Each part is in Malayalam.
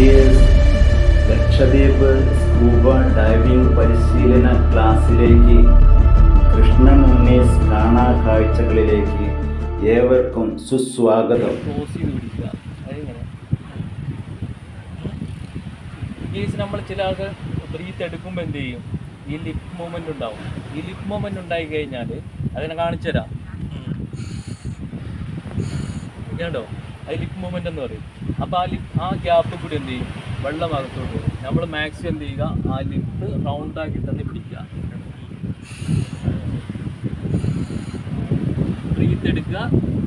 ഡിയേഴ്സ് ലക്ഷദ്വീപ് സ്കൂബ ഡൈവിംഗ് പരിശീലന ക്ലാസ്സിലേക്ക് കൃഷ്ണൻ ഉണ്ണീസ് കാണാ കാഴ്ചകളിലേക്ക് ഏവർക്കും സുസ്വാഗതം. നമ്മൾ ചില ആൾക്കാർ ബ്രീത്ത് എടുക്കുമ്പോൾ എന്ത് ചെയ്യും? ഈ ലിപ് മൂവ്മെന്റ് ഉണ്ടാവും. ഈ ലിപ് മൂവ്മെന്റ് ഉണ്ടായി കഴിഞ്ഞാൽ അതിനെ കാണിച്ചു തരാം കേട്ടോ അത് ലിപ് മൂവ്മെന്റ് എന്ന് പറയും. അപ്പോൾ ആ ലിപ് ആ ഗ്യാപ്പ് കൂടി എന്ത് ചെയ്യും? വെള്ളം അകത്തോട്ട് നമ്മൾ മാക്സിമം എന്ത് ചെയ്യുക? ആ ലിപ്പ് റൗണ്ട് ആക്കി തന്നെ പിടിക്കുക. ബ്രീത്ത് എടുക്കുക.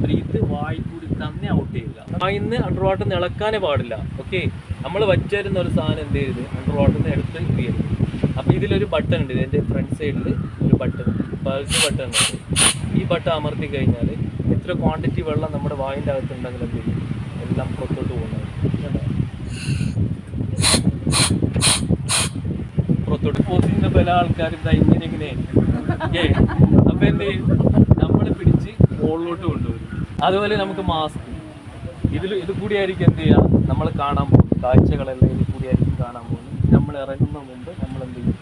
ബ്രീത്ത് വായി കൂടി തന്നെ ഔട്ട് ചെയ്യുക. വായിന്ന് അണ്ടർ വാട്ടർ ഇളക്കാനേ പാടില്ല. ഓക്കെ നമ്മൾ വച്ചേരുന്ന ഒരു സാധനം എന്ത് ചെയ്ത് അണ്ടർ വാട്ടർ നിന്ന് എടുത്ത് ചെയ്യരുത്. അപ്പോൾ ഇതിലൊരു ബട്ടൺ ഉണ്ട്. ഇതിന്റെ ഫ്രണ്ട് സൈഡിൽ ഒരു ബട്ടൺ പേഴ്സ് ബട്ടൺ ഉണ്ട്. ഈ ബട്ടൺ അമർത്തി കഴിഞ്ഞാൽ എത്ര ക്വാണ്ടിറ്റി വെള്ളം നമ്മുടെ വായിന്റെ അകത്തുണ്ടെങ്കിൽ എന്ത് ചെയ്യും? എല്ലാം പുറത്തോട്ട് പോകുന്നത്? പുറത്തോട്ട് പോകുന്ന പല ആൾക്കാരും ഇങ്ങനെ ഇങ്ങനെ. അപ്പൊ എന്ത് ചെയ്യും? നമ്മൾ പിടിച്ച് മുകളിലോട്ട് കൊണ്ടുവരും. അതുപോലെ നമുക്ക് മാസ്ക് ഇതിൽ ഇത് കൂടിയായിരിക്കും എന്ത് ചെയ്യുക നമ്മൾ കാണാൻ പോകും കാഴ്ചകളെല്ലാം ഇത് കൂടിയായിരിക്കും കാണാൻ പോകുന്നത്. നമ്മൾ ഇറങ്ങുന്ന മുമ്പ് നമ്മൾ എന്ത് ചെയ്യും?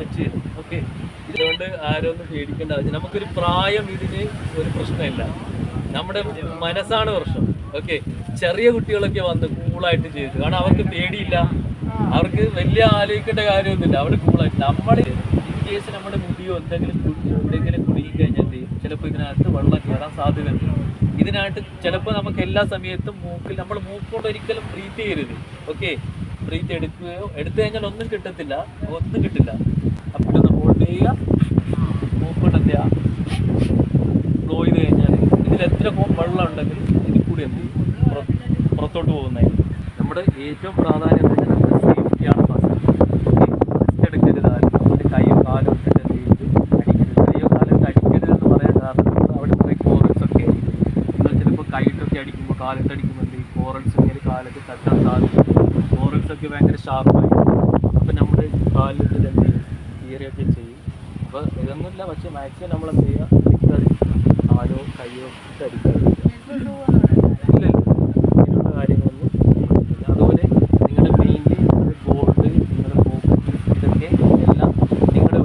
വെച്ച് ഓക്കെ? ഇതുകൊണ്ട് ആരും ഒന്നും പേടിക്കേണ്ട ആവശ്യം നമുക്കൊരു പ്രായം ഇതിന് ഒരു പ്രശ്നമില്ല. നമ്മുടെ മനസ്സാണ് പ്രശ്നം. ഓക്കെ. ചെറിയ കുട്ടികളൊക്കെ വന്ന് കൂളായിട്ട് ചെയ്തു. കാരണം അവർക്ക് പേടിയില്ല. അവർക്ക് വലിയ ആലോചിക്കേണ്ട കാര്യമൊന്നുമില്ല. അവിടെ കൂളായിട്ട്. നമ്മൾ ഇൻ കേസ് നമ്മുടെ മുടിയോ എന്തെങ്കിലും എന്തെങ്കിലും കുടുങ്ങി കഴിഞ്ഞാൽ ചിലപ്പോൾ ഇതിനകത്ത് വെള്ളം കയറാൻ സാധ്യതയുണ്ട് ഇതിനായിട്ട് ചിലപ്പോൾ നമുക്ക് എല്ലാ സമയത്തും മൂക്കിൽ നമ്മൾ മൂക്കോട്ട് ഒരിക്കലും ബ്രീത്ത് ചെയ്യരുത്. ഓക്കെ. ബ്രീത്ത് എടുക്കുകയോ എടുത്തു കഴിഞ്ഞാൽ ഒന്നും കിട്ടത്തില്ല. ഒന്നും കിട്ടില്ല. അപ്പോൾ ഒന്ന് ഹോൾഡ് ചെയ്യുക. മൂക്കോട്ട് എന്ത് ഇതിൽ എത്ര വെള്ളം ഉണ്ടെങ്കിലും ഇതിൽ കൂടി എന്ത് പുറത്തോട്ട് പോകുന്നതിന് നമ്മുടെ ഏറ്റവും പ്രാധാന്യം എന്ന് വെച്ചാൽ നമ്മുടെ സേഫ്റ്റിയാണ് എടുക്കരുത് ആരും. നമ്മുടെ കൈയും കാലും എന്ന് അവിടെ ഒക്കെ അടിക്കുമ്പോൾ അടിക്കുമ്പോൾ എന്ത് ചെയ്യും? ഇങ്ങനെ തട്ടാൻ സാധിക്കും കോറൽസ് ഒക്കെ ഭയങ്കര ഷാർപ്പായി അപ്പോൾ നമ്മുടെ കാലിൽ എന്ത് ചെയ്യും? അപ്പോൾ ഇതൊന്നുമില്ല. പക്ഷേ മാക്സിമം നമ്മൾ എന്ത് ചെയ്യുക കാലോ കയ്യോ അതുപോലെ നിങ്ങളുടെ ഗോൾഡ് നിങ്ങളുടെ ഇതൊക്കെ എല്ലാം നിങ്ങളുടെ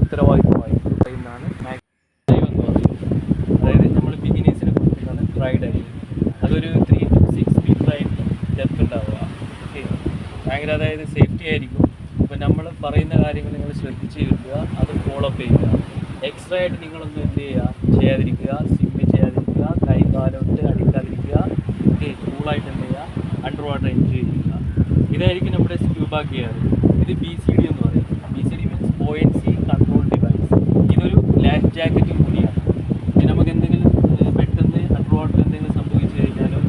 അതായത് ഡെപ്ത് ഉണ്ടാവുക. ഭയങ്കര അതായത് സേഫ്റ്റി ആയിരിക്കും. അപ്പോൾ നമ്മൾ പറയുന്ന കാര്യങ്ങൾ നിങ്ങൾ ശ്രദ്ധിച്ച് കിട്ടുക അത് ഫോളോ അപ്പ് ചെയ്യുക. എക്സ്ട്രാ ആയിട്ട് നിങ്ങളൊന്നും എന്ത് ചെയ്യുക? ചെയ്യാതിരിക്കുക. കൈ കാലോട്ട് അടിക്കാതിരിക്കുക. ഓക്കെ കൂളായിട്ട് എന്ത് ചെയ്യുക? അണ്ടർ വാട്ടർ എൻജോയ് ചെയ്യുക. ഇതായിരിക്കും നമ്മുടെ സ്ക്യൂബ ഗിയർ ഇത് ബി സി ഡി എന്ന് പറയും. B C D means buoyancy control device ഇതൊരു ലൈഫ് ജാക്കറ്റ് കൂടിയാണ്. നമുക്ക് എന്തെങ്കിലും പെട്ടെന്ന് അണ്ടർ വാട്ടർ എന്തെങ്കിലും സംഭവിച്ചു കഴിഞ്ഞാലോ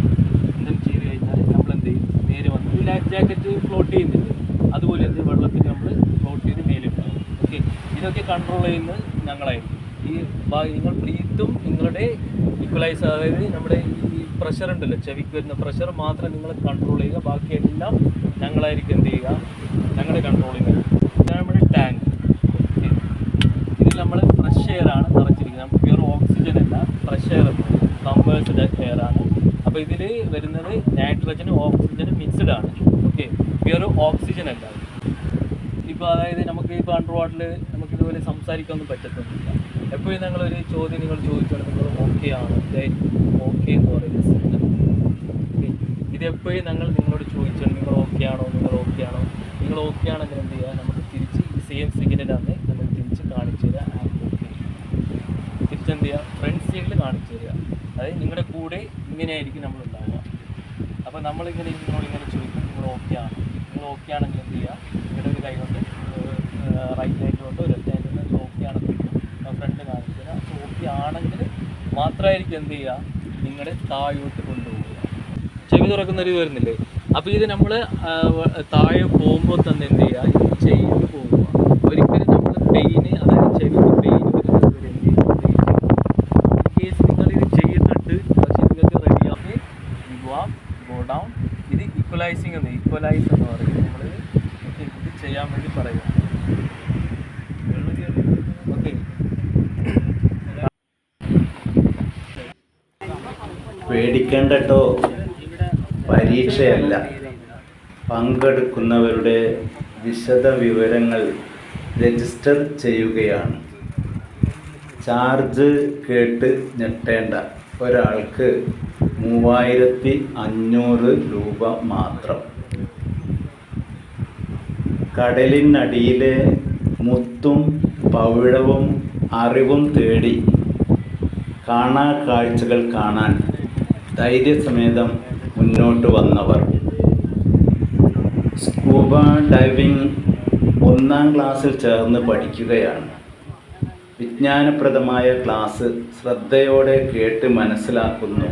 എന്തെങ്കിലും ചെയ്ത് കഴിഞ്ഞാൽ നമ്മൾ എന്ത് ചെയ്യും? നേരെ വന്ന് ഈ ലൈഫ് ജാക്കറ്റ് ഫ്ലോട്ട് ചെയ്യുന്നില്ല? അതുപോലെ എന്ത് വെള്ളത്തിൽ നമ്മൾ ഫ്ലോട്ട് ചെയ്ത് മേലെ ഓക്കെ ഇതൊക്കെ കൺട്രോൾ ചെയ്യുന്നത് ഞങ്ങളായിരിക്കും. ഈ നിങ്ങൾ ബ്രീത്തും നിങ്ങളുടെ ഇക്വലൈസ് അതായത് നമ്മുടെ ഈ പ്രഷർ ഉണ്ടല്ലോ ചെവിക്ക് വരുന്ന പ്രഷർ മാത്രം നിങ്ങൾ കൺട്രോൾ ചെയ്യുക. ബാക്കി എല്ലാം ഞങ്ങളായിരിക്കും എന്ത് ചെയ്യുക? ഞങ്ങളുടെ കൺട്രോളിങ് ഇതാണ് നമ്മുടെ ടാങ്ക് ഇതിൽ നമ്മൾ ഫ്രഷ് എയർ ആണ് നിറച്ചിരിക്കുന്നത്. നമുക്ക് പ്യൂർ ഓക്സിജൻ അല്ല ഫ്രഷ് എയർ കമ്പേഴ്സ്ഡ് എയർ ആണ്. അപ്പോൾ ഇതിൽ വരുന്നത് നൈട്രജനും ഓക്സിജനും മിക്സ്ഡ് ആണ്. ഓക്കെ പ്യൂർ ഓക്സിജൻ അല്ല. ഇപ്പോൾ അതായത് നമുക്ക് ഇപ്പോൾ അണ്ടർ വാട്ടറിൽ നമുക്കിതുപോലെ സംസാരിക്കാനൊന്നും പറ്റത്തൊന്നുമില്ല. എപ്പോഴും ഞങ്ങളൊരു ചോദ്യം നിങ്ങൾ ചോദിച്ചാൽ നിങ്ങൾ ഓക്കെ ആണ്? ഓക്കെ എന്ന് പറയുന്നത് സിഗ്നൽ ഓക്കെ. ഇത് എപ്പോഴും ഞങ്ങൾ നിങ്ങളോട് ചോദിച്ചാൽ നിങ്ങൾ ഓക്കെ ആണോ? നിങ്ങൾ ഓക്കെ ആണോ? നിങ്ങൾ ഓക്കെ ആണെങ്കിൽ എന്ത് ചെയ്യുക നമുക്ക് തിരിച്ച് സെയിം സിഗ്നലാണ് നമ്മൾ തിരിച്ച് കാണിച്ചു തരിക ഓക്കെ തിരിച്ചെന്ത് ചെയ്യുക ഫ്രണ്ട് സൈഡിൽ കാണിച്ചു തരിക അതായത് നിങ്ങളുടെ കൂടെ ഇങ്ങനെയായിരിക്കും നമ്മൾ ഉണ്ടാവുക. അപ്പോൾ നമ്മളിങ്ങനെ നിങ്ങളോട് ഇങ്ങനെ ചോദിക്കും നിങ്ങൾ ഓക്കെ ആണോ? നിങ്ങൾ ഓക്കെ ആണെങ്കിൽ എന്ത് ചെയ്യുക നിങ്ങളുടെ ഒരു കൈ കൊണ്ട് റൈറ്റ് ഹാൻഡ് കൊണ്ട് ലെഫ്റ്റ് ഹാൻഡ് കൊണ്ട് ഓക്കെ ആണെങ്കിൽ ഫ്രണ്ട് അപ്പോൾ ഓക്കെ ആണെങ്കിൽ മാത്രമായിരിക്കും എന്ത് ചെയ്യുക? നിങ്ങളുടെ താഴോട്ട് കൊണ്ടുപോവുക. ചെവി തുറക്കുന്ന ഒരു വരുന്നില്ലേ? അപ്പോൾ ഇത് നമ്മൾ താഴെ പോകുമ്പോൾ തന്നെ എന്ത് ചെയ്യുക? ഇത് ചെയ്ത് പോകുക ഒരിക്കലും നമ്മൾ പെയിന് അതായത് കേസ് നിങ്ങൾ ഇത് ചെയ്യുന്നുണ്ട് പക്ഷേ എന്ന് ഈക്വലൈസ് എന്ന് പറയും നമ്മൾ ഇത് ചെയ്യാൻ വേണ്ടി പറയുക ഓക്കെ പേടിക്കേണ്ട കേട്ടോ പരീക്ഷയല്ല. പങ്കെടുക്കുന്നവരുടെ വിശദ വിവരങ്ങൾ രജിസ്റ്റർ ചെയ്യുകയാണ്. ചാർജ് കേട്ട് ഞെട്ടേണ്ട. ഒരാൾക്ക് മൂവായിരത്തി അഞ്ഞൂറ് രൂപ മാത്രം. കടലിനടിയിലെ മുത്തും പവിഴവും അറിവും തേടി കാണാ കാഴ്ചകൾ കാണാൻ ധൈര്യസമേതം മുന്നോട്ട് വന്നവർ. സ്കൂബ ഡൈവിംഗ് ഒന്നാം ക്ലാസ്സിൽ ചേർന്ന് പഠിക്കുകയാണ്. വിജ്ഞാനപ്രദമായ ക്ലാസ് ശ്രദ്ധയോടെ കേട്ട് മനസ്സിലാക്കുന്നു.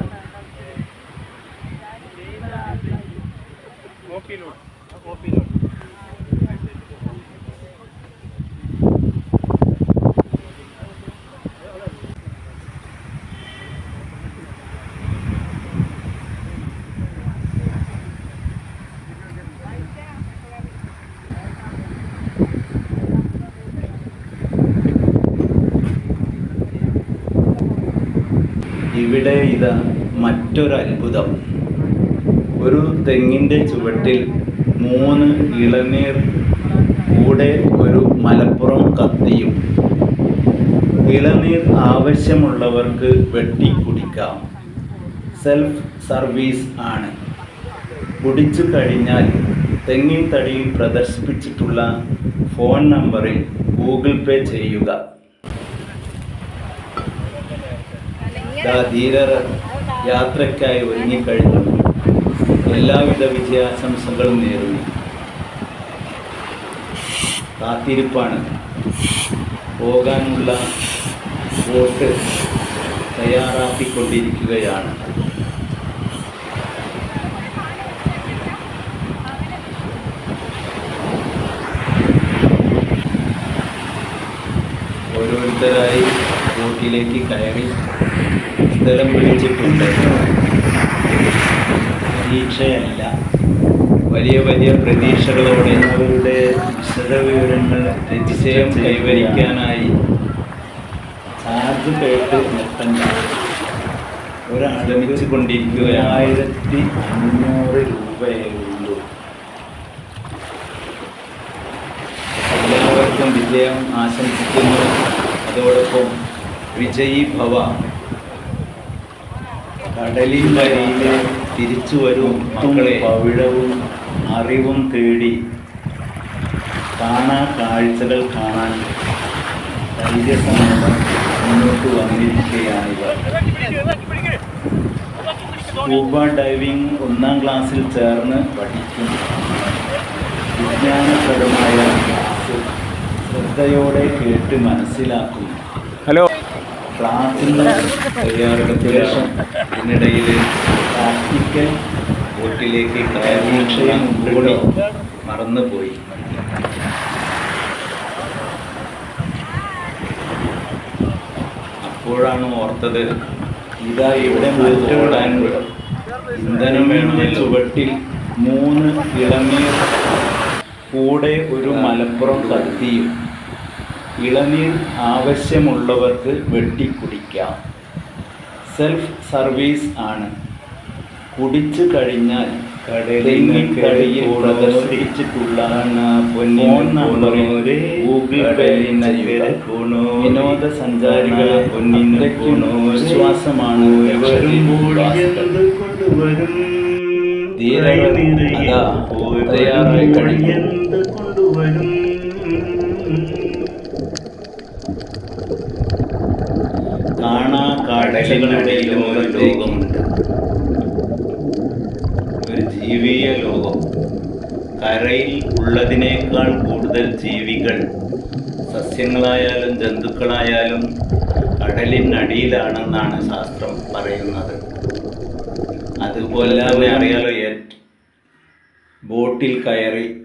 ഇവിടെ ഇതാ മറ്റൊരു അത്ഭുതം. ഒരു തെങ്ങിന്റെ ചുവട്ടിൽ മൂന്ന് ഇളനീർ കൂടെ ഒരു മലപ്പുറം കത്തിയും. ഇളനീർ ആവശ്യമുള്ളവർക്ക് വെട്ടി കുടിക്കാം. സെൽഫ് സർവീസ് ആണ്. കുടിച്ചു കഴിഞ്ഞാൽ തെങ്ങിൻ തടിയിൽ പ്രദർശിപ്പിച്ചിട്ടുള്ള ഫോൺ നമ്പറിൽ ഗൂഗിൾ പേ ചെയ്യുക. ധീരർ യാത്രയ്ക്കായി ഒരുങ്ങിക്കഴിഞ്ഞു എല്ലാവിധ വിജയാശംസകളും നേരുന്നു കാത്തിരിപ്പാണ്. പോകാനുള്ള ബോട്ട് തയ്യാറാക്കിക്കൊണ്ടിരിക്കുകയാണ്. ഓരോരുത്തരായി ബോട്ടിലേക്ക് കയറി. സ്ഥലം പിടിച്ചിട്ടുണ്ട് പ്രതീക്ഷയല്ല. വലിയ വലിയ പ്രതീക്ഷകളോടെ അവരുടെ വിശദവിവരങ്ങൾ വിജയം കൈവരിക്കാനായി ചാർജ് കേട്ട് നിർത്തണ്ട ഒരാളമിച്ച് കൊണ്ടിരിക്കുക ആയിരത്തി അഞ്ഞൂറ് രൂപയേ ഉള്ളൂ എല്ലാവർക്കും വിജയം ആശംസിക്കുന്നു. അതോടൊപ്പം വിജയി ഭവ കടലിൻ വരിയിലെ തിരിച്ചു വരും മക്കളെ. പവിഴവും അറിവും തേടി കാണാ കാഴ്ചകൾ കാണാൻ ധൈര്യസമേതം മുന്നോട്ട് വന്നിരിക്കുകയാണിവർ. സ്കൂബ ഡൈവിംഗ് ഒന്നാം ക്ലാസ്സിൽ ചേർന്ന് പഠിക്കും. വിജ്ഞാനപരമായ ശ്രദ്ധയോടെ കേട്ട് മനസ്സിലാക്കുന്നു ഹലോ ക്ലാസ്സിന് തയ്യാറെടുത്ത ശേഷം ഇതിനിടയിൽ പ്രാക്ടിക്കൽ ബോട്ടിലേക്ക് പരീക്ഷയും കൂടി മറന്നുപോയി. അപ്പോഴാണ് ഓർത്തത് ഇതാ ഇവിടെ മാറ്റോടാൻ ഇന്ധനം വേണമെന്ന ചുവട്ടിൽ മൂന്ന് ഇളനീർ കൂടെ ഒരു മലപ്പുറം കത്തിയും ഇളനീർ ആവശ്യമുള്ളവർക്ക് വെട്ടിക്കുടിക്കാം. സെൽഫ് സർവീസ് ആണ്. കുടിച്ചു കഴിഞ്ഞാൽ കടലിൽ കടയിൽ പ്രദർശിപ്പിച്ചിട്ടുള്ള ഫോൺ നമ്പറിൽ ഗൂഗിൾ പേ ചെയ്യുക വിനോദസഞ്ചാരികളെ അത്രയ്ക്കും വിശ്വാസമാണ് ധീരകൾ അതാ തയ്യാറായി കാഴ്ചകളുടെ ഒരു ജീവിയ ലോകം കരയിൽ ഉള്ളതിനേക്കാൾ കൂടുതൽ ജീവികൾ സസ്യങ്ങളായാലും ജന്തുക്കളായാലും കടലിനടിയിലാണെന്നാണ് ശാസ്ത്രം പറയുന്നത്. അതുപോലെ അറിയാലോ ബോട്ടിൽ കയറി